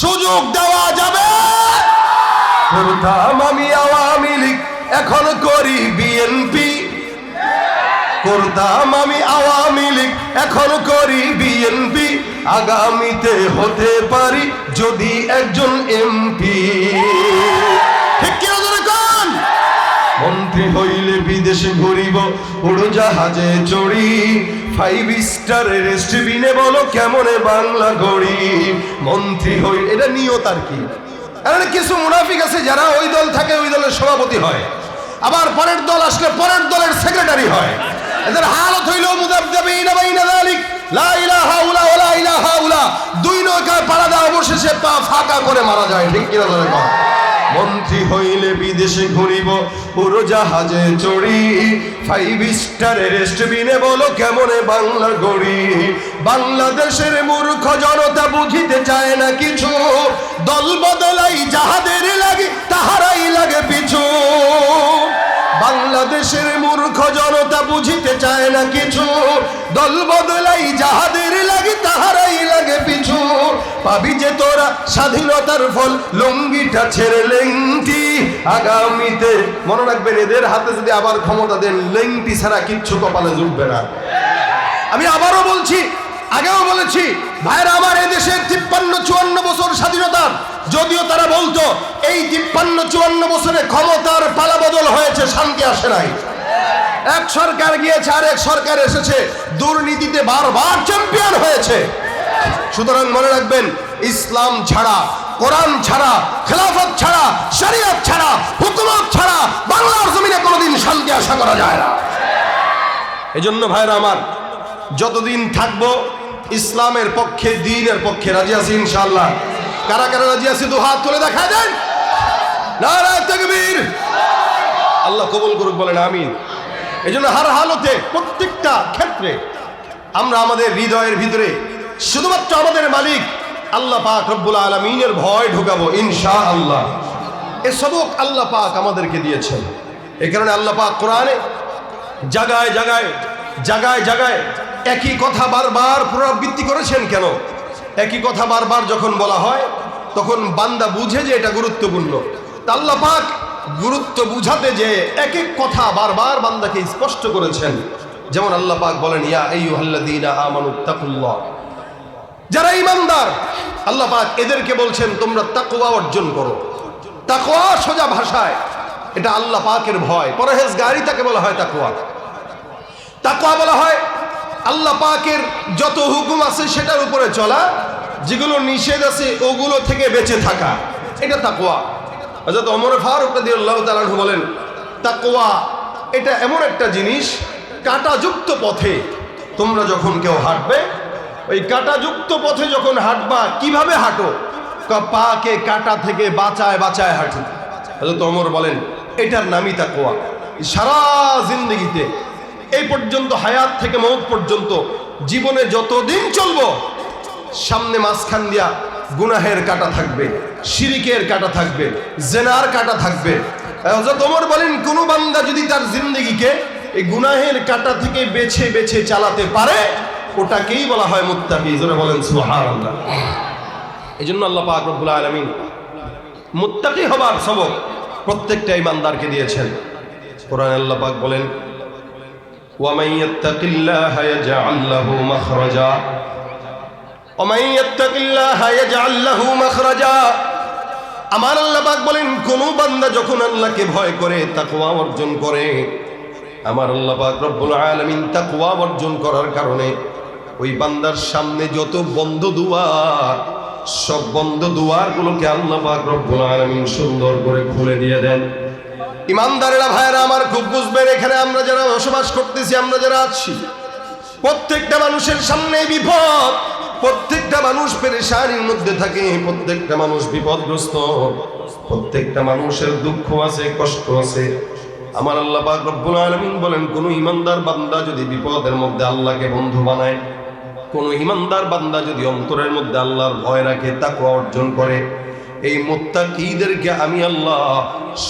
সুযোগ দেওয়া যাবে। করতাম আমি আওয়ামী লীগ, এখন করি বিএনপি। করতাম আমি আওয়ামী লীগ, এখন করি বিএনপি। আগামীতে হতে পারি যদি একজন এমপি। মন্ত্রী হইলে বিদেশে ঘুরিব উড়োজাহাজে চড়ি। ফাইভ স্টার রেস্টবিনে বলো কেমনে বাংলা গড়ি মন্ত্রী হই, এটা নিয়ত আর কি? কিছু মুনাফিক আছে যারা ওই দল থাকে, ওই দলের সভাপতি হয়। আবার পরের দল আসলে পরের দলের সেক্রেটারি হয়। এদের হালত হইল উলা দুই নৌকায় পাড়া দেওয়া অবশেষে পা ফাঁকা করে মারা যায়, ঠিক কিনা ধরে মন্ত্রী হইলে বিদেশে ঘুরিব পুরো জাহাজে চড়ি ফাইভ স্টারের রেস্টবিনে বলো কেমনে বাংলা গড়ি। বাংলাদেশের মূর্খ জনতা বুঝিতে চায় না কিছু। দল বদলাই যাহাদের লাগে, তাহারাই লাগে পিছু। বাংলাদেশের মূর্খ জনতা বুঝিতে চায় না কিছু। দল বদলাই যাহাদের লাগে, তাহারাই লাগে পিছু। পাবি যে তোরা স্বাধীনতার ফল, লঙ্গিটা ছেড়ে লেংটি। আগামীতে মনে রাখবেন, এদের হাতে যদি আবার ক্ষমতা দেন, লেংটি ছাড়া কিচ্ছু কপালে জুটবে না। আমি আবারও বলছি, আগেও বলেছি, ভাইরা আমার তিপ্পান্ন চুয়ান্ন বছর স্বাধীনতার, যদিও তারা বলতো, এই তিপ্পান্ন চুয়ান্ন বছরে ক্ষমতার পালাবদল হয়েছে, শান্তি আসে নাই। এক সরকার গিয়েছে আর এক সরকার এসেছে, দুর্নীতিতে বারবার চ্যাম্পিয়ন হয়েছে। সুতরাং মনে রাখবেন, ইসলাম ছাড়া, কোরআন ছাড়া, খেলাফত ছাড়া, শরিয়ত ছাড়া, হুকুমত ছাড়া, বাংলার জমিনে কোনোদিন শান্তি আশা করা যায় না। এজন্য ভাইরা আমার, যতদিন থাকব ইসলামের পক্ষে, দিনের পক্ষে রাজি আছি ইনশাল্লাহ কারা কারা রাজি আছি? দু হাত তুলে দেখা দেন। আল্লাহ কবুল করুক, বলেন আমিন। এই জন্য হার হালতে প্রত্যেকটা ক্ষেত্রে আমরা আমাদের হৃদয়ের ভিতরে শুধুমাত্র আমাদের মালিক আল্লাহ পাক রব্বুল আলমিনের ভয় ঢুকাবো ইনশা আল্লাহ এ সবক আল্লাহ পাক আমাদেরকে দিয়েছেন। এই কারণে আল্লাহ পাক কোরআনে জাগায় জাগায় জাগায় জাগায় একই কথা বারবার পুনরাবৃত্তি করেছেন কেন? একই কথা বারবার যখন বলা হয়, তখন বান্দা বুঝে যে এটা গুরুত্বপূর্ণ। তা আল্লাহ পাক গুরুত্ব বুঝাতে যে এক এক কথা বারবার বান্দাকে স্পষ্ট করেছেন। যেমন আল্লাহ পাক বলেন, ইয়া আইয়ুহাল্লাযীনা আমানুত্তাকুল্লাহ যারা ইমানদার, আল্লাহ পাক এদেরকে বলছেন, তোমরা তাকওয়া অর্জন করো। তাকওয়া সোজা ভাষায়, এটা আল্লাহ পাকের ভয়। পরহেজগারি তাকে বলা হয় তাকওয়া। তাকওয়া বলা হয় আল্লাহ পাকের যত হুকুম আছে সেটার উপরে চলা, যেগুলো নিষেধ আছে, ওগুলো থেকে বেঁচে থাকা। এটা তাকওয়া। হযরত ওমর ফারুক রাদিয়াল্লাহু তাআলা আনহু বলেন, তাকওয়া এটা এমন একটা জিনিস, কাঁটাযুক্ত পথে তোমরা যখন কেউ হাঁটবে, ওই কাঁটাযুক্ত পথে যখন হাঁটবা, কীভাবে হাঁটো? পাকে কাঁটা থেকে বাঁচায় বাঁচায় হাঁটো। হযরত ওমর বলেন, এটার নামই তাকওয়া। সারা জিন্দগিতে এই পর্যন্ত হায়াত থেকে মৌত পর্যন্ত জীবনে যতদিন চলবো, সামনে মাঝখান দিয়া গুনাহের কাটা থাকবে, শিরিকের কাটা থাকবে, জেনার কাটা থাকবে। ওমর বলেন, কোন বান্দা যদি তার জিন্দগিকে এই গুনাহের কাটা থেকে বেছে বেছে চালাতে পারে, ওটাকেই বলা হয় মুত্তাকি। জোরে বলেন, সুবহানাল্লাহ। এই জন্য আল্লাহ পাক রব্বুল আলামিন মুত্তাকি হবার সবক প্রত্যেকটা ইমানদারকে দিয়েছেন। কোরআন আল্লাহ পাক বলেন ومن يتق الله يجعل له مخرجا ومن يتق الله يجعل له مخرجا আমার আল্লাহ পাক বলেন কোন বান্দা যখন আল্লাহকে ভয় করে তাকওয়া অর্জন করে আমার আল্লাহ পাক রব্বুল আলামিন তাকওয়া অর্জন করার কারণে ওই বান্দার সামনে যত বন্ধ দুয়ার সব বন্ধ দুয়ারগুলোকে আল্লাহ পাক রব্বুল আলামিন সুন্দর করে খুলে দিয়ে দেন ইমানদারেরা ভাইরা আমার খুব বুঝবেন, এখানে আমরা যারা বসবাস করতেছি, আমরা যারা আছি, প্রত্যেকটা মানুষের সামনে বিপদ। প্রত্যেকটা মানুষ পেরেশানির মধ্যে থাকে, প্রত্যেকটা মানুষ বিপদগ্রস্ত। প্রত্যেকটা মানুষের দুঃখ আছে, কষ্ট আছে। আমার আল্লাহ পাক রব্বুল আলামিন বলেন, কোন ইমানদার বান্দা যদি বিপদের মধ্যে আল্লাহকে বন্ধু বানায়, কোন ইমানদার বান্দা যদি অন্তরের মধ্যে আল্লাহর ভয় রাখে, তাকওয়া অর্জন করে এই মুত্তাকিদেরকে আমি আল্লাহ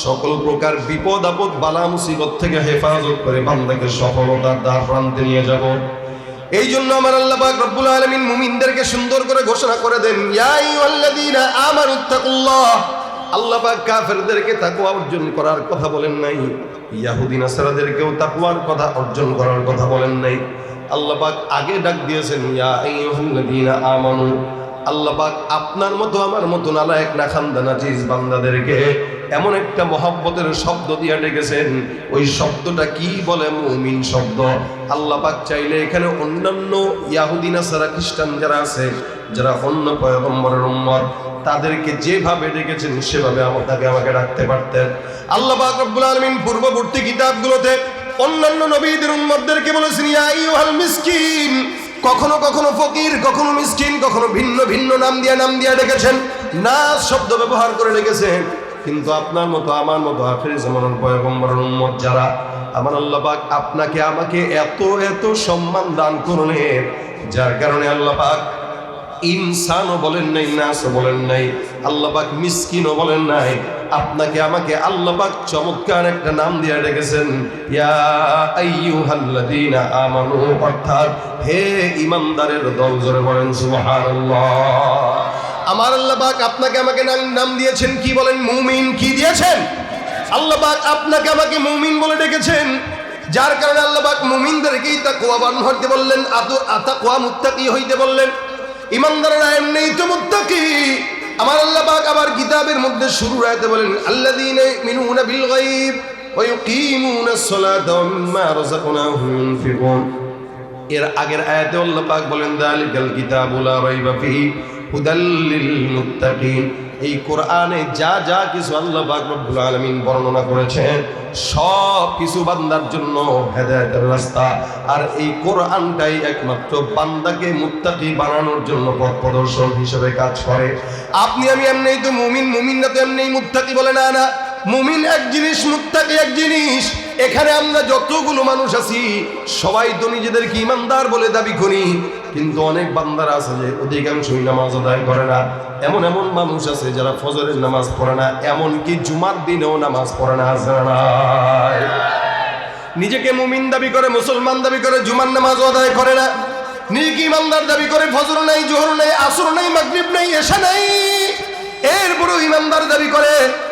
সকল প্রকার বিপদ, আপদ, বালা, মুসিবত থেকে হেফাজত করে বান্দাকে সফলতার দ্বার প্রান্তে নিয়ে যাব। এই জন্য আমার আল্লাহ পাক রব্বুল আলামিন মুমিনদেরকে সুন্দর করে ঘোষণা করে দেন, ইয়া আইয়ুহাল্লাযীনা আমানু তাকুল্লাহ আল্লাহ পাক কাফেরদেরকে তাকওয়া অর্জন করার কথা বলেন নাই, ইয়াহুদি, নাসারাদেরকেও তাকওয়ার কথা অর্জন করার কথা বলেন নাই। আল্লাহ পাক আগে ডাক দিয়েছেন, ইয়া আইয়ুহাল্লাযীনা আমানু আল্লাহ পাক আপনার মতো, আমার মতো নালায়েক না খানদানা চিজ বান্দাদেরকে এমন একটা মহব্বতের শব্দ দিয়ে ডেকেছেন। ওই শব্দটা কি বলে মুমিন শব্দ? আল্লাহ পাক চাইলে এখানে অন্যান্য ইয়াহুদিনা নাসারা, খ্রিস্টান যারা আছে, যারা অন্য পয়গম্বরের উম্মত, তাদেরকে যেভাবে ডেকেছেন, সেভাবে আপনাকে আমাকে রাখতে পারতেন। আল্লাহ রব্বুল আলামিন পূর্ববর্তী কিতাবগুলোতে অন্যান্য নবীদের উম্মতদেরকে বলেছেন, ইয়া মিসকিন কখনো কখনো ফকির, কখনো মিসকিন, কখনো ভিন্ন ভিন্ন নাম দিয়ে নাম দিয়ে ডেকেছেন। না শব্দ ব্যবহার করে ডেকেছেন। কিন্তু আপনার মতো, আমার মতো আখেরি জামানের পয়গম্বরের উম্মত যারা, আমার আল্লাহ পাক আপনাকে, আমাকে এত এত সম্মান দান করলেন, যার কারণে আল্লাহ পাক ইনসানও বলেন নাই, নাসও বলেন নাই, আল্লাহ পাক মিসকিনও বলেন নাই আপনাকে আমাকে আল্লাহ পাক চমৎকার একটা নাম দিয়ে রেখেছেন ইয়া আমানু, অর্থাৎ হে ইমানদারের দল, জোরে বলেন আমার আল্লাহ পাক আপনাকে আমাকে নাম দিয়েছেন, কি বলেন? মুমিন কি দিয়েছেন? আল্লাহ পাক আপনাকে আমাকে মুমিন বলে ডেকেছেন। যার কারণে আল্লাহ পাক মুমিনদেরকেই তাকওয়া বান হইতে বললেন, আতু আতাকওয়া মুত্তাকি হইতে বললেন। ইমানদারেরা এমনি তো মুত্তাকি। আমার আল্লাহ পাক আবার কিতাবের মধ্যে শুরু রাখতে বলেন আল্লাহ দিন মিনুনা বিল গাইব এর আগের আয়াতে আল্লাহ পাক বলেন, দালিকাল কিতাবু লা রাইবা ফিহি হুদাল লিল মুত্তাকিন। এই কোরআনে যা যা কিছু আল্লাহ পাক রব্বুল আলামিন বর্ণনা করেছেন, সব কিছু বান্দার জন্য হেদায়েতের রাস্তা। আর এই কোরআনটাই একমাত্র বান্দাকে মুত্তাকি বানানোর জন্য পথ প্রদর্শন হিসেবে কাজ করে। আপনি আমি এমনি তো মুমিন, মুমিনরা তো এমনি মুত্তাকি বলে না না। মুমিন এক জিনিস, মুত্তাকি এক জিনিস। এখানে আমরা যতগুলো মানুষ আছি, সবাই তো নিজেদেরকে ইমানদার বলে দাবি করি। কিন্তু অনেক বান্দারা আছে যে অধিকাংশই নামাজ আদায় করে না। এমন এমন মানুষ আছে যারা ফজরের নামাজ পড়ে না, এমনকি জুমার দিনেও নামাজ পড়ে না নিজেকে মুমিন দাবি করে, মুসলমান দাবি করে, জুমার নামাজ আদায় করে না। নিজেকে ইমানদার দাবি করে, ফজর নাই, জোহর নাই, আসর নাই, মাগরিব নাই, এশা নাই। এরপরেও ইমানদার দাবি করে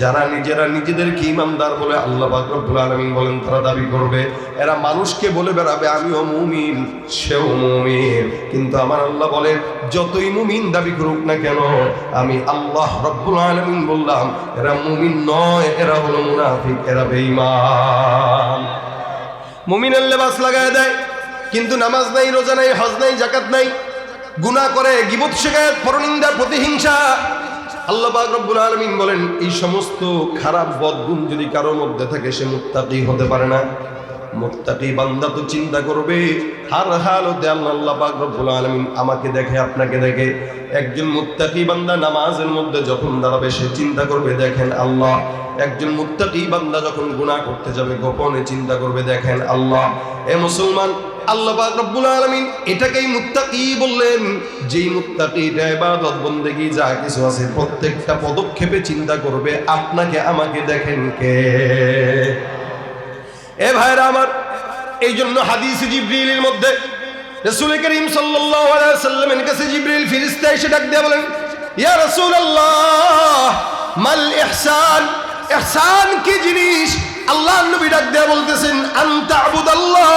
যারা নিজেরা নিজেদেরকে ইমানদার বলে আল্লাহ পাক রব্বুল আলামিন বলেন, তারা দাবি করবে, এরা মানুষকে বলে বেড়াবে, আমিও মুমিন, সেও মুমিন। কিন্তু আমার আল্লাহ বলেন যতই মুমিন দাবি করুক না কেন, আমি আল্লাহ রব্বুল আলামিন বললাম, এরা মুমিন নয়, এরা হলো মুনাফিক, এরা বেঈমান। মুমিনের লেবাস লাগায় দেয়, কিন্তু নামাজ নাই, রোজা নাই, হজ নাই জাকাত নাই, গুনাহ করে গিবত শেখায় পরনিন্দা, প্রতিহিংসা আল্লাহ রব্বুল আলমিন বলেন, এই সমস্ত খারাপ বদগুণ যদি কারোর মধ্যে থাকে, সে মুক্তাকি হতে পারে না। বান্দা তো চিন্তা করবে, হার হালতে আল্লাহ পাক রব্বুল আলামিন আমাকে দেখে, আপনাকে দেখে। একজন মুক্তাকি বান্দা নামাজের মধ্যে যখন দাঁড়াবে, সে চিন্তা করবে, দেখেন আল্লাহ একজন মুত্তাকি বান্দা যখন গুনাহ করতে যাবে, গোপনে চিন্তা করবে, দেখেন আল্লাহ, এ মুসলমান, আল্লাহ পাক রব্বুল আলামিন এটাকেই মুত্তাকি বললেন। যেই মুত্তাকি, এটা ইবাদত, বন্দেগী, যা কিছু আছে, প্রত্যেকটা পদক্ষেপে চিন্তা করবে, আপনাকে আমাকে দেখেন কে? এ ভাইরা আমার এই জন্য হাদিস জিব্রিলের মধ্যে রসুল করিম সাল্লাল্লাহু আলাইহি সাল্লামের কাছে জিব্রিল ফেরেশতা এসে ডাক দিয়ে বলেন, ইয়া রাসূলুল্লাহ, মাল ইহসান ইহসান কি জিনিস? আল্লাহ নবী ডাক দেয়া বলতেছেন, আনতা আবুদাল্লাহ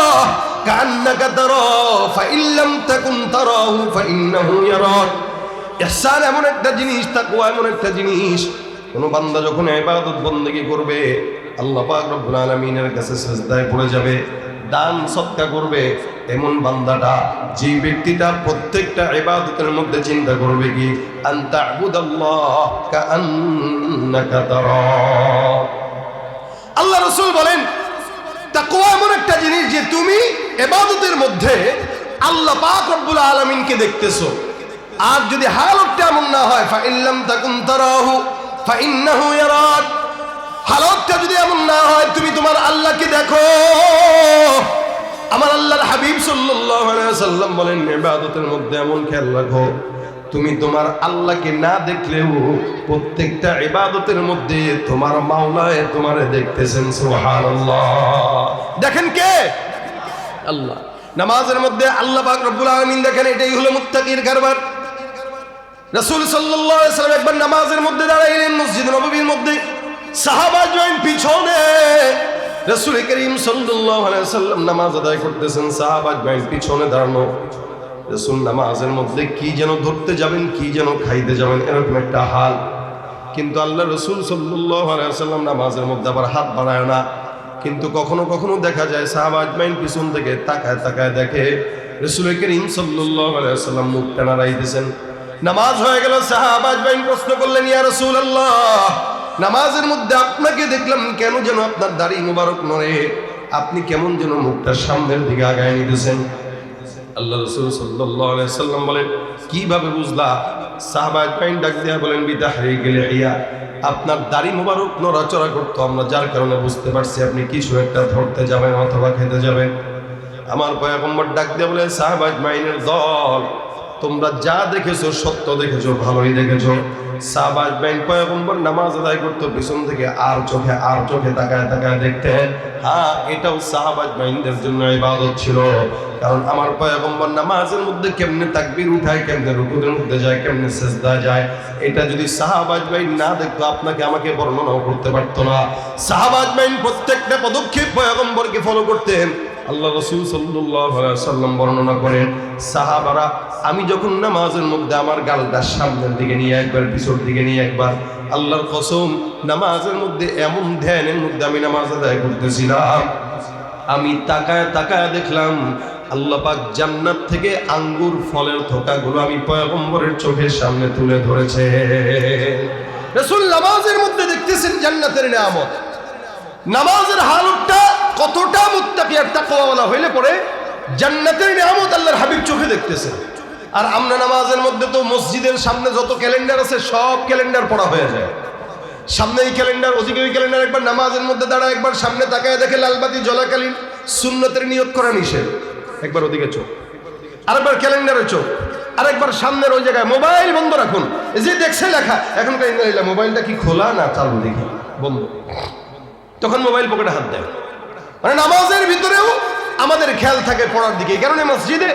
কান্নাকা তারা, ফাইল্লাম লাম তাকুন তারাহু, ফাইন্নাহু ইয়ারাক। এহসান এমন একটা জিনিস, তাকওয়া এমন একটা জিনিস। কোনো বান্দা যখন ইবাদত বন্দেগী করবে, আল্লাহ পাক রব্বুল আলামিনের কাছে সিজদায় পড়ে যাবে। দান সৎকা করবে, এমন বান্দাটা যে ব্যক্তিটা প্রত্যেকটা ইবাদতের মধ্যে চিন্তা করবে কি আল্লাহ রসুল বলেন, তাকওয়া এমন একটা জিনিস যে তুমি এবাদতের মধ্যে আল্লাহ পাক রব্বুল আলামিনকে দেখতেছো। আর যদি হালতটা এমন না হয় ফাইল্লাম তাকুন তারাহু ফাইন্নাহু ইয়ারাক। হালতটা যদি এমন না হয়, তুমি তোমার আল্লাহকে দেখো। আমার আল্লাহর হাবিব সাল্লাম বলেন, ইবাদতের মধ্যে এমন খেয়াল রাখো, তুমি তোমার আল্লাহকে না দেখলেও প্রত্যেকটা ইবাদতের মধ্যে তোমার মাওলায় তোমারে দেখতেছেন, সুবহানাল্লাহ। দেখেন কে? আল্লাহ। নামাজের মধ্যে আল্লাহ রব্বুল দেখেন, এটাই হলো মুত্তাকির কারবার। রাসূল সাল্লাম নামাজের মধ্যে দাঁড়াইলেন মসজিদ নববীর মধ্যে সাহাবা জয়েন পিছনে। রসুল করিম সাল্লাম নামাজ আদায় করতেছেন, সাহাবা জয়েন পিছনে দাঁড়ানো। রাসূল নামাজের মধ্যে কি যেন ধরতে যাবেন, কি যেন খাইতে যাবেন, এরকম একটা হাল। কিন্তু আল্লাহ রসুল সাল্লাম নামাজের মধ্যে আবার হাত বাড়ায় না। কিন্তু কখনো কখনো দেখা যায়, সাহাবা আজমাইন পিছন থেকে তাকায় তাকায় দেখে রসুল করিম সাল্লাম মুখ টানা রাইতেছেন নামাজ হয়ে গেল, সাহাবা আজমাইন প্রশ্ন করলেন, ইয়া রাসূলুল্লাহ নামাজের মধ্যে আপনাকে দেখলাম কেন যেন আপনার দাড়ি মুবারক নড়ে। আপনি কেমন যেন মুখটা সামনের দিকে আগায় নিতেছেন। আল্লাহ রসুল সাল্লাম বলেন, কীভাবে বুঝলা? সাহাবা আজমাইন ডাক দিয়া বলেন বিদা হারিয়ে গেলে ইয়া আপনার দাড়ি মোবারক নড়াচড়া করতো আমরা, যার কারণে বুঝতে পারছি আপনি কিছু একটা ধরতে যাবেন অথবা খেতে যাবেন। আমার পয়গম্বর ডাক দিয়ে বলে সাহাবা মাইনের দল তোমরা যা দেখেছ, সত্য দেখেছ, ভালোই দেখেছ। সাহাবাজ বাইন পয়গম্বর নামাজ আদায় করতো, পিছন থেকে আর চোখে আর চোখে তাকায় তাকায় দেখতেন হ্যাঁ এটাও সাহাবাজ বাইনদের জন্য ইবাদত ছিল। কারণ আমার পয়গম্বর নামাজের মধ্যে কেমনে তাকবির উঠায়, কেমনে রুকুদের মধ্যে যায়, কেমনে সেজদা যায়, এটা যদি সাহাবাজ বাইন না দেখতো, আপনাকে আমাকে বর্ণনাও করতে পারতো না। সাহাবাজ বাইন প্রত্যেকটা পদক্ষেপ পয়গম্বরকে ফলো করতেন। আল্লাহ রসুল সাল্লাম বর্ণনা করেন, সাহাবারা, আমি যখন নামাজের মধ্যে আমার গালটা সামনের দিকে নিয়ে একবার পিছর দিকে নিয়ে একবার, আল্লাহর কসম, নামাজের মধ্যে এমন ধ্যানের মধ্যে আমি নামাজ আদায় করতেছিলাম। আমি তাকায় তাকায় দেখলাম, আল্লাহ পাক জান্নাত থেকে আঙ্গুর ফলের থোকাগুলো আমি পয়গম্বরের চোখের সামনে তুলে ধরেছে। রসুল নামাজের মধ্যে দেখতেছেন জান্নাতের নিয়ামত। নামাজের হালতটা কতটা মুত্তাকি আর তাকওয়ালা হইলে পরে জান্নাতের নিয়ামত আল্লাহর হাবিব চোখে দেখতেছে। আর আমরা নামাজের মধ্যে তো মসজিদের সামনে যত ক্যালেন্ডার আছে, সব ক্যালেন্ডার পড়া হয়ে যায়। সামনে এই ক্যালেন্ডার ওদিকে ওই ক্যালেন্ডার, একবার নামাজের মধ্যে দাঁড়া একবার সামনে তাকায় দেখে লালবাতি জলাকালীন, সুন্নতের নিয়োগ করা নিষেধ। একবার ওদিকে চোখ, আরেকবার ক্যালেন্ডারে চোখ, আরেকবার সামনের ওই জায়গায় মোবাইল বন্ধ রাখুন। যে দেখছে লেখা এখনকার মোবাইলটা কি খোলা না চালু দেখি? বন্ধ। তখন মোবাইল পকেটে হাত দেয়। মানে নামাজের ভিতরেও আমাদের খেয়াল থাকে পড়ার দিকে। কারণ এই মসজিদে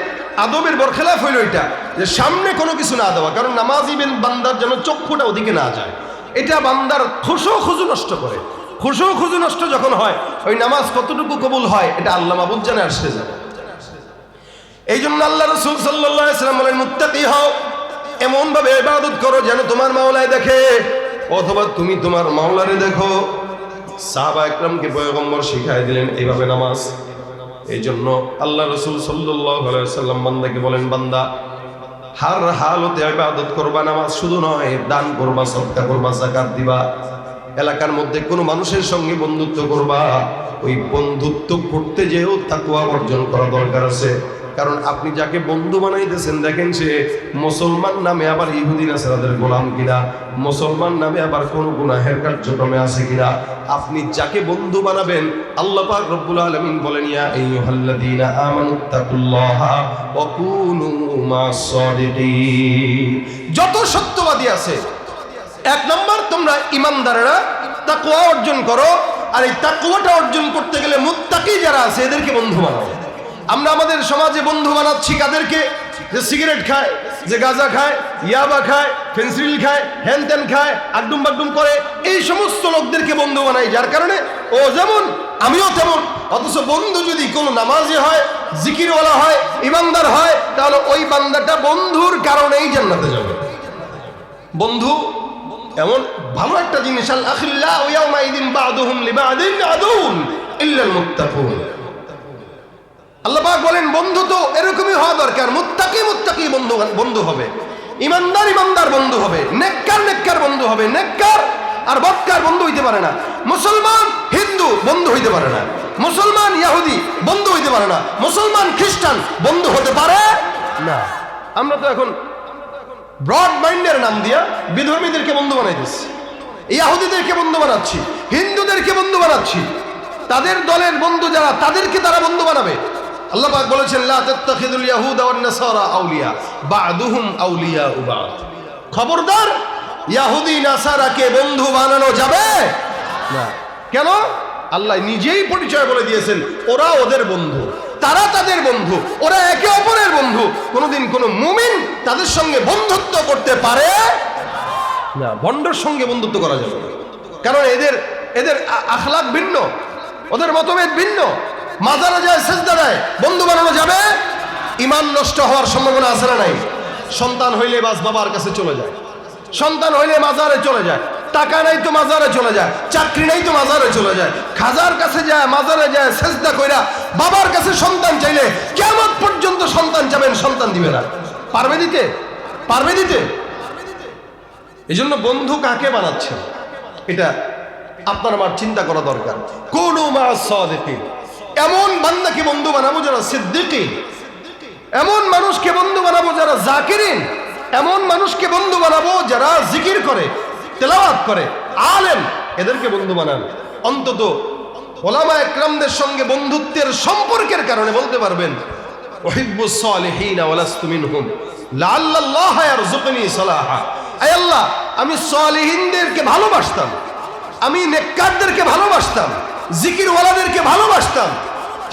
আদবের বরখেলাফ হইল এটা, যে সামনে কোনো কিছু না দেওয়া, কারণ নামাজি বেন বান্দার যেন চক্ষুটা ওদিকে না যায়। এটা বান্দার খুশো খুজু নষ্ট করে। খুশো খুজু নষ্ট যখন হয়, ওই নামাজ কতটুকু কবুল হয়, এটা আল্লাহ মাবুদ জানে আর সে জানে। এই জন্য আল্লাহ রসুল সাল্লাম বলেন, মুত্তাকি হও এমন ভাবে ইবাদত করো যেন তোমার মাওলায় দেখে, অথবা তুমি তোমার মাওলারে দেখো। সাহাবা একরামকে পয়গম্বর শিখাই দিলেন, এইভাবে নামাজ। এই জন্য আল্লাহ রসুল সাল্লাম বান্দাকে বলেন, বান্দা, হার হালতে ইবাদত করবা, নামাজ শুধু নয়, দান করবা সৎকা করবা জাকাত দিবা। এলাকার মধ্যে কোনো মানুষের সঙ্গে বন্ধুত্ব করবা। ওই বন্ধুত্ব করতে যেও তাকুয়া অর্জন করা দরকার আছে। কারণ আপনি যাকে বন্ধু বানাইতেছেন, দেখেন সে মুসলমান নামে আবার ইহুদি নাসারাদের গোলাম কিনা? মুসলমান নামে আবার কোন গুনাহের কার্যক্রমে আছে কিনা? আপনি যাকে বন্ধু বানাবেন, আল্লাহ পাক রব্বুল আলামিন বলেন, ইয়া আইয়ুহাল্লাযীনা মাস-সাদিকিন যত সত্যবাদী আছে, এক নম্বর তোমরা ইমানদারেরা, তাকওয়া অর্জন করো, আর এই তাকওয়াটা অর্জন করতে গেলে মুত্তাকি যারা আছে, এদেরকে বন্ধু বানাও। আমরা আমাদের সমাজে বন্ধু বানাচ্ছি কাদেরকে? যে সিগারেট খায়, যে গাঁজা খায়, ইয়াবা খায় ফেন্সিল খায়, হ্যান ত্যান খায়, আড্ডুম বাড্ডুম করে, এই সমস্ত লোকদেরকে বন্ধু বানাই, যার কারণে ও যেমন, আমিও তেমন। অথচ বন্ধু যদি কোনো নামাজি হয়, জিকিরওয়ালা হয়, ইমানদার হয়, তাহলে ওই বান্দাটা বন্ধুর কারণেই জান্নাতে যাবে। বন্ধু, এমন ভালো একটা জিনিস আল আখিল্লা ওয়াউমা ইদিন বাদুহুম লিবাদিন আদুন ইল্লাল মুত্তাকুন। আল্লাহ পাক বলেন, বন্ধু তো এরকমই হওয়া দরকার। মুত্তাকি মুত্তাকি বন্ধু বন্ধু হবে। ইমানদার ইমানদার বন্ধু হবে। নেককার নেককার বন্ধু হবে। নেককার আর বক্কার বন্ধু হইতে পারে না। মুসলমান হিন্দু বন্ধু হইতে পারে না। মুসলমান ইয়াহুদি বন্ধু হইতে পারে না। মুসলমান খ্রিস্টান বন্ধু হতে পারে না। আমরা তো এখন ব্রড মাইন্ডের নাম দিয়া বিধর্মীদেরকে বন্ধু বানাইতেছি। ইয়াহুদিদেরকে বন্ধু বানাচ্ছি। হিন্দুদেরকে বন্ধু বানাচ্ছি। তাদের দলের বন্ধু যারা, তাদেরকে তারা বন্ধু বানাবে। আল্লাহ বলেছেন, লা তাত্তাখিদুল ইয়াহুদা ওয়ান নাসারা আউলিয়া। বা'দুহুম আউলিয়া বা'দ। খবরদার, ইয়াহুদি, নাসারাকে বন্ধু বানানো যাবে? না। কেন? আল্লাহ নিজেই পরিচয় বলে দিয়েছেন, ওরা ওদের বন্ধু, তারা তাদের বন্ধু, ওরা একে অপরের বন্ধু। কোনোদিন কোনো মুমিন তাদের সঙ্গে বন্ধুত্ব করতে পারে? না বন্ডর সঙ্গে বন্ধুত্ব করা যাবে। কারণ এদের এদের আখলাক ভিন্ন, ওদের মতভেদ ভিন্ন। মাজারা যায় সেজদা দেয়, বন্ধু বানানো যাবে? ইমান নষ্ট হওয়ার সম্ভাবনা আছে না নাই? সন্তান হইলে বাস বাবার কাছে চলে যায়। সন্তান হইলে মাজারে চলে যায়। টাকা নাই তো মাজারে চলে যায়। চাকরি নাই তো মাজারে চলে যায়। খাজার কাছে যায়, মাজারে যায়, সেজদা কইরা বাবার কাছে সন্তান চাইলে কেমন পর্যন্ত সন্তান চাবেন, সন্তান দিবে না। পারবে দিতে? পারবে দিতে? এই জন্য বন্ধু কাকে বানাচ্ছে এটা আপনার আমার চিন্তা করা দরকার। কোন মা সাদিকিন। এমন বান্দাকে বন্ধু বানাবো যারা সিদ্দিকি, এমন মানুষকে বন্ধু বানাবো যারা জাকিরিন, এমন মানুষকে বন্ধু বানাবো যারা জিকির করে, তেলাওয়াত করে, আলেম, এদেরকে বন্ধু বানান। অন্তত ওলামা একরামদের সঙ্গে বন্ধুত্বের সম্পর্কের কারণে বলতে পারবেন আমি সালিহিনদেরকে ভালোবাসতাম, আমি নেককারদেরকে ভালোবাসতাম, জিকিরওয়ালাদেরকে ভালোবাসতাম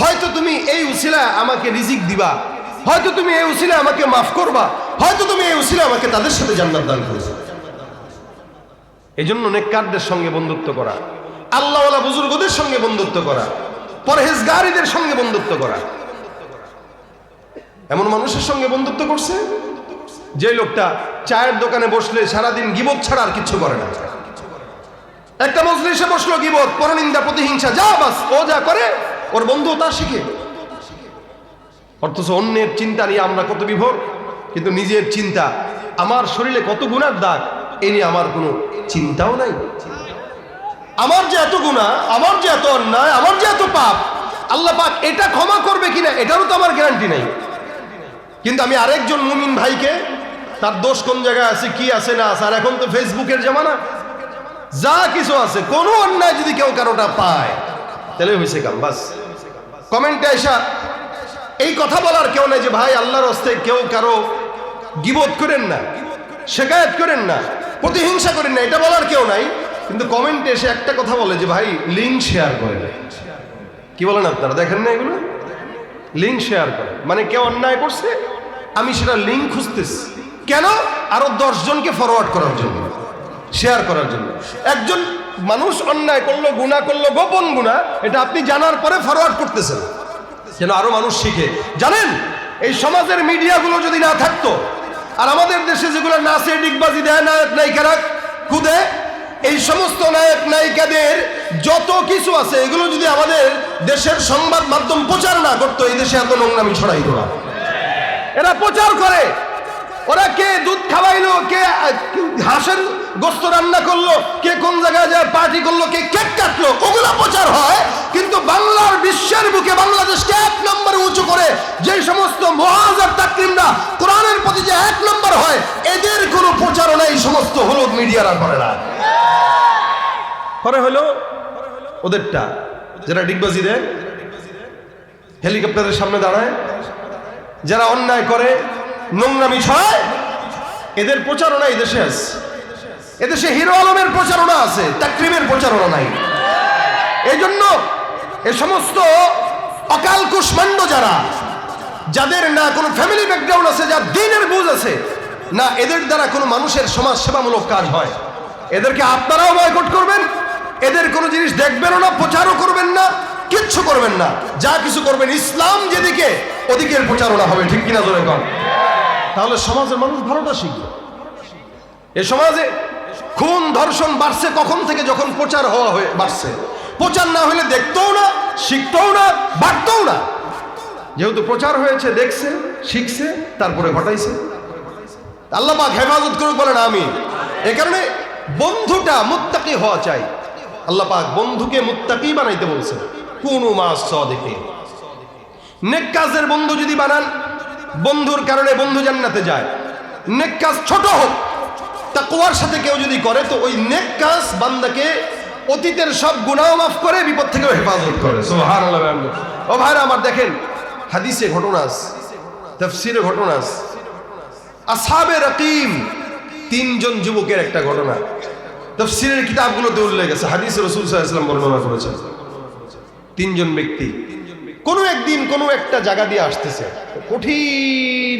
হয়তো তুমি এই উসিলা আমাকে রিজিক দিবা। হয়তো তুমি এই উসিলা আমাকে মাফ করবা। হয়তো তুমি এই উসিলা আমাকে তাদের সাথে জান্নাত দান করবে এই জন্য নেককারদের সঙ্গে বন্ধুত্ব করা, আল্লাহওয়ালা বুজুর্গদের সঙ্গে বন্ধুত্ব করা, পরহেজগারীদের সঙ্গে বন্ধুত্ব করা। এমন মানুষের সঙ্গে বন্ধুত্ব করছে যে লোকটা চায়ের দোকানে বসলে সারাদিন গিবত ছাড়া আর কিছু করে না। একটা মজলিসে বসল গিবত, পরনিন্দা, প্রতিহিংসা, যা বাস, ও যা করে ওর বন্ধু তা শিখে। অথচ অন্যের চিন্তা নিয়ে আমরা কত বিভোর, কিন্তু নিজের চিন্তা, আমার শরীরে কত গুণার দাগ, এ নিয়ে আমার কোনো চিন্তাও নাই। আমার যে এত গুণা, আমার যে এত অন্যায়, আমার যে এত পাপ, আল্লাহ পাক এটা ক্ষমা করবে কিনা, এটারও তো আমার গ্যারান্টি নাই। কিন্তু আমি আরেকজন মুমিন ভাইকে, তার দোষ কোন জায়গায় আছে, কি আছে না আছে, আর এখন তো ফেসবুকের জামানা। যা কিছু আছে, কোনো অন্যায় যদি কেউ কারোটা পায়, তাহলে হয়েছে কাম, বাস। কমেন্টে আসা এই কথা বলার কেউ নেই যে, ভাই, আল্লাহর হস্তে কেউ কারও গিবোধ করেন না, শেখায়ত করেন না, প্রতিহিংসা করেন না। এটা বলার কেউ নাই, কিন্তু কমেন্টে এসে একটা কথা বলে যে, ভাই লিঙ্ক শেয়ার করে দেয় কি বলেন আপনারা? দেখেন না এগুলো? লিঙ্ক শেয়ার করে মানে কেউ অন্যায় করছে, আমি সেটা লিঙ্ক খুঁজতেছি। কেন? আরও দশজনকে ফরওয়ার্ড করার জন্য। শেয়ার করার জন্য। একজন মানুষ অন্যায় করল গুণা করল, গোপন গুণা এটা আপনি জানার পরে ফরওয়ার্ড করতেছেন। যেন আরও মানুষ শিখে। জানেন, এই সমাজের মিডিয়াগুলো যদি না থাকতো, আর আমাদের দেশে যেগুলো নাচে ডিগবাজি দেয় নায়ক নায়িকারা কুদে এই সমস্ত নায়ক, নায়িকাদের যত কিছু আছে, এগুলো যদি আমাদের দেশের সংবাদ মাধ্যম প্রচার না করতো, এই দেশে এত নোংরামি ছড়াই না। এরা প্রচার করে। ওরা কে দুধ খাওয়াইলো, কে হাঁসের গোস্ত রান্না করল, কে কোন জায়গায় যায় পার্টি করল, কে কেক কাটলো, ওগুলো প্রচার হয়, কিন্তু বাংলার বিশ্বের বুকে বাংলাদেশকে এক নম্বরে উঁচু করে যে সমস্ত মহাজার তাকরিমরা কোরআনের প্রতি যে এক নম্বর হয়, এদের কোনো প্রচারণা এই সমস্ত হলুদ মিডিয়ারা করে না। করে হলো ওদেরটা, যারা ডিগবাজি দেয়, হেলিকপ্টারের সামনে দাঁড়ায়, যারা অন্যায় করে নোংরামি ছড়ায়? এদের প্রচারণা এই দেশে আছে। এদেশে হিরো আলমের প্রচারণা আছে, তাকরিমের প্রচারণা নাই। এই জন্য এ সমস্ত অকাল কুষ্মাণ্ড যারা, যাদের না কোনো ফ্যামিলি ব্যাকগ্রাউন্ড আছে, যার দিনের বুঝ আছে, না এদের দ্বারা কোনো মানুষের সমাজ সেবামূলক কাজ হয়। এদেরকে আপনারাও বয়কট করবেন, এদের কোনো জিনিস দেখবেনও না, প্রচারও করবেন না, কিচ্ছু করবেন না। যা কিছু করবেন ইসলাম যেদিকে, ওদিকের প্রচারণা হবে, ঠিক কিনা ধরে কম তাহলে সমাজের মানুষ ভালোটা শিখবে। এ সমাজে খুন ধর্ষণ বাড়ছে কখন থেকে যখন প্রচার হওয়া হয়ে বাড়ছে? প্রচার না হলে দেখতেও না, শিখতেও না, বাড়তেও না। যেহেতু প্রচার হয়েছে, দেখছে, শিখছে, তারপরে ঘটাইছে। আল্লাহ পাক হেফাজত করুক, বলেন আমি এ কারণে বন্ধুটা মুত্তাকি হওয়া চাই। আল্লাহ পাক বন্ধুকে মুত্তাকি বানাইতে বলছে কোনো মাস দেখে নেক কাজের বন্ধু যদি বানান বন্ধুর কারণে বন্ধু জান্নাতে যায়। নেক কাজ ছোট হোক, তাকওয়ার সাথে কেউ যদি করে, তো ওই নেক কাজ বান্দাকে অতীতের সব গুনাহ মাফ করে বিপদ থেকেও হেফাজত করে। ও ভাইরা আমার দেখেন, হাদিসে ঘটনা আছে, তফসিরে ঘটনা আছে। আসাবে রকিম তিনজন যুবকের একটা ঘটনা। তফসিরের কিতাবগুলোতে উল্লেখ আছে, হাদিস রসুল সাল্লাম বর্ণনা করেছেন। তিনজন ব্যক্তি কোনো একদিন কোনো একটা জায়গা দিয়ে আসতেছে। কঠিন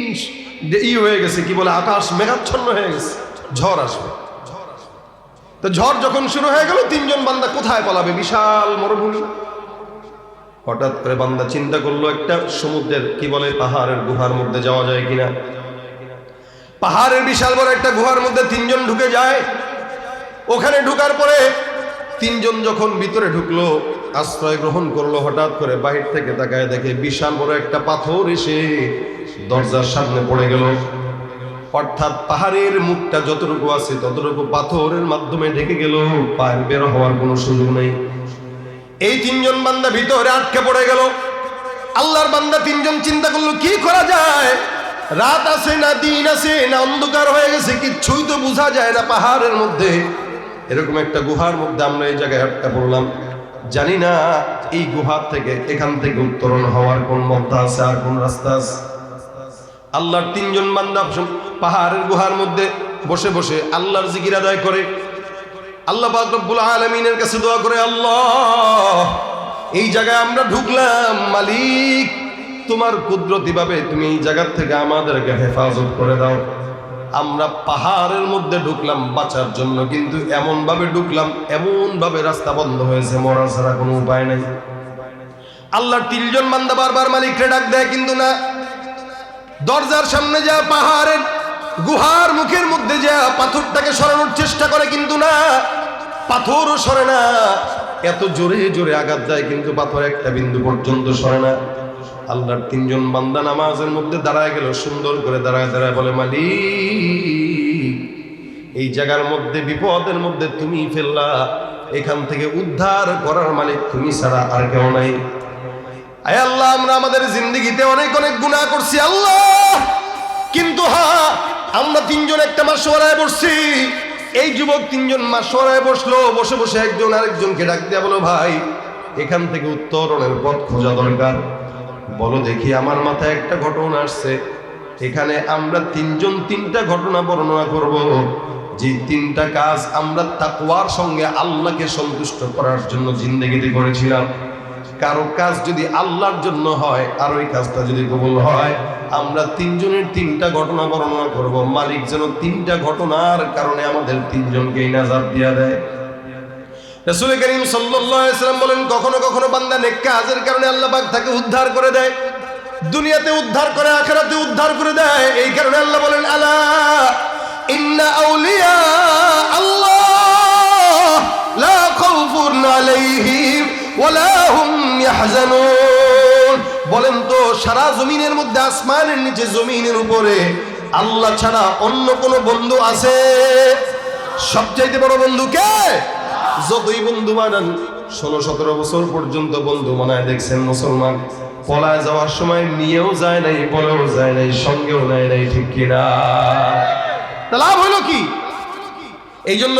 ই হয়ে গেছে, কি বলে, আকাশ মেঘাচ্ছন্ন হয়ে গেছে। ঝড় আসবে। তো ঝড় যখন শুরু হয়ে গেল, তিনজন বান্দা কোথায় পালাবে? বিশাল মরুভূমি। হঠাৎ করে বান্দা চিন্তা করল, একটা সমুদ্রের, কি বলে, পাহাড়ের গুহার মধ্যে যাওয়া যায় কিনা। পাহাড়ের বিশাল বড় একটা গুহার মধ্যে তিনজন ঢুকে যায়। ওখানে ঢুকার পরে তিনজন যখন ভিতরে ঢুকলো আশ্রয় গ্রহণ করল হঠাৎ করে বাহির থেকে তাকায় দেখে বিশাল বড় একটা পাথর এসে দরজার সামনে পড়ে গেল। অর্থাৎ পাহাড়ের মুখটা যতটুকু আছে ততটুকু পাথরের মাধ্যমে ঢেকে গেল পায়ের বের হওয়ার কোনো সুযোগ নেই। এই তিনজন বান্দা ভিতরে আটকে পড়ে গেল। আল্লাহর বান্দা তিনজন চিন্তা করল, কি করা যায়? রাত আছে না দিন আছে না অন্ধকার হয়ে গেছে, কিচ্ছুই তো বোঝা যায় না পাহাড়ের মধ্যে। এরকম একটা গুহার মধ্যে আমরা এই জায়গায় আটকা পড়লাম। জানি না এই গুহার থেকে এখান থেকে উত্তরণ হওয়ার কোন মধ্যে আছে আর কোন রাস্তা আছে। আল্লাহর তিনজন বান্দা পাহাড়ের গুহার মধ্যে বসে বসে আল্লাহর জিকির আদায় করে। আল্লাহ রব্বুল আলামিনের কাছে দোয়া করে, আল্লাহ, এই জায়গায় আমরা ঢুকলাম, মালিক। তোমার কুদরতি ভাবে তুমি এই জায়গার থেকে আমাদেরকে হেফাজত করে দাও। আমরা পাহাড়ের মধ্যে ঢুকলাম বাঁচার জন্য, কিন্তু এমন ভাবে ঢুকলাম এমন ভাবে রাস্তা বন্ধ হয়েছে মরা ছাড়া কোনো উপায় নাই। আল্লাহর তিনজন বান্দা বারবার মালিককে ডাক দেয়, কিন্তু না, দরজার সামনে যা পাহাড়ের গুহার মুখের মধ্যে যা পাথরটাকে সরানোর চেষ্টা করে, কিন্তু না, পাথরও সরে না। এত জোরে জোরে আঘাত দেয়, কিন্তু পাথর একটা বিন্দু পর্যন্ত সরে না। আল্লাহর তিনজন বান্দা নামাজের মধ্যে দাঁড়ায় গেল, সুন্দর করে দাঁড়ায় দাঁড়ায় বলে, মালিক, এই জায়গার মধ্যে, বিপদের মধ্যে তুমি ফেললা, এখান থেকে উদ্ধার করার মালিক তুমি ছাড়া আর কেউ নাই। আয় আল্লাহ, আমরা আমাদের জিন্দগিতে অনেক অনেক গুনাহ করছি, আল্লাহ। কিন্তু হ্যাঁ আমরা তিনজন একটা মাসোয়ারায় বসছি। এই যুবক তিনজন মাসোয়ারায় বসল, বসে বসে একজন আরেকজনকে ডাক বলো, ভাই, এখান থেকে উত্তরণের পথ খোঁজা দরকার। বলো দেখি, আমার মাথায় একটা ঘটনা আসছে। এখানে আমরা তিনজন তিনটা ঘটনা বর্ণনা করব। যে তিনটা কাজ আমরা তাকওয়ার সঙ্গে আল্লাহকে সন্তুষ্ট করার জন্য জিন্দগিতে করেছিলাম। কারও কাজ যদি আল্লাহর জন্য হয়, আর ওই কাজটা যদি কবুল হয়, আমরা তিনজনের তিনটা ঘটনা বর্ণনা করব। মালিক যেন তিনটা ঘটনার কারণে আমাদের তিনজনকেই নাজার দিয়া দেয়। রসুল করিম সাল্লাম বলেন, কখনো কখনো বান্দা নেক কাজের কারণে আল্লাহ পাক তাকে উদ্ধার করে দেয়। দুনিয়াতে উদ্ধার করে, আখেরাতে উদ্ধার করে দেয়। এই কারণে আল্লাহ বলেন, আলা ইন্না আউলিয়া আল্লাহ বলেন তো, সারা জমিনের মধ্যে, আসমানের নিচে জমিনের উপরে আল্লাহ ছাড়া অন্য কোনো বন্ধু আছে? সবচাইতে বড় বন্ধু কে? যতই বন্ধু বানান, ষোলো, সতেরো বছর পর্যন্ত বন্ধু বানায় দেখছেন মুসলমান। পলায় যাওয়ার সময় নিয়েও যায় নাই বলেও যায় নাই, সঙ্গেও নেয় নাই, ঠিক কিনা? লাভ হলো কি? এই জন্য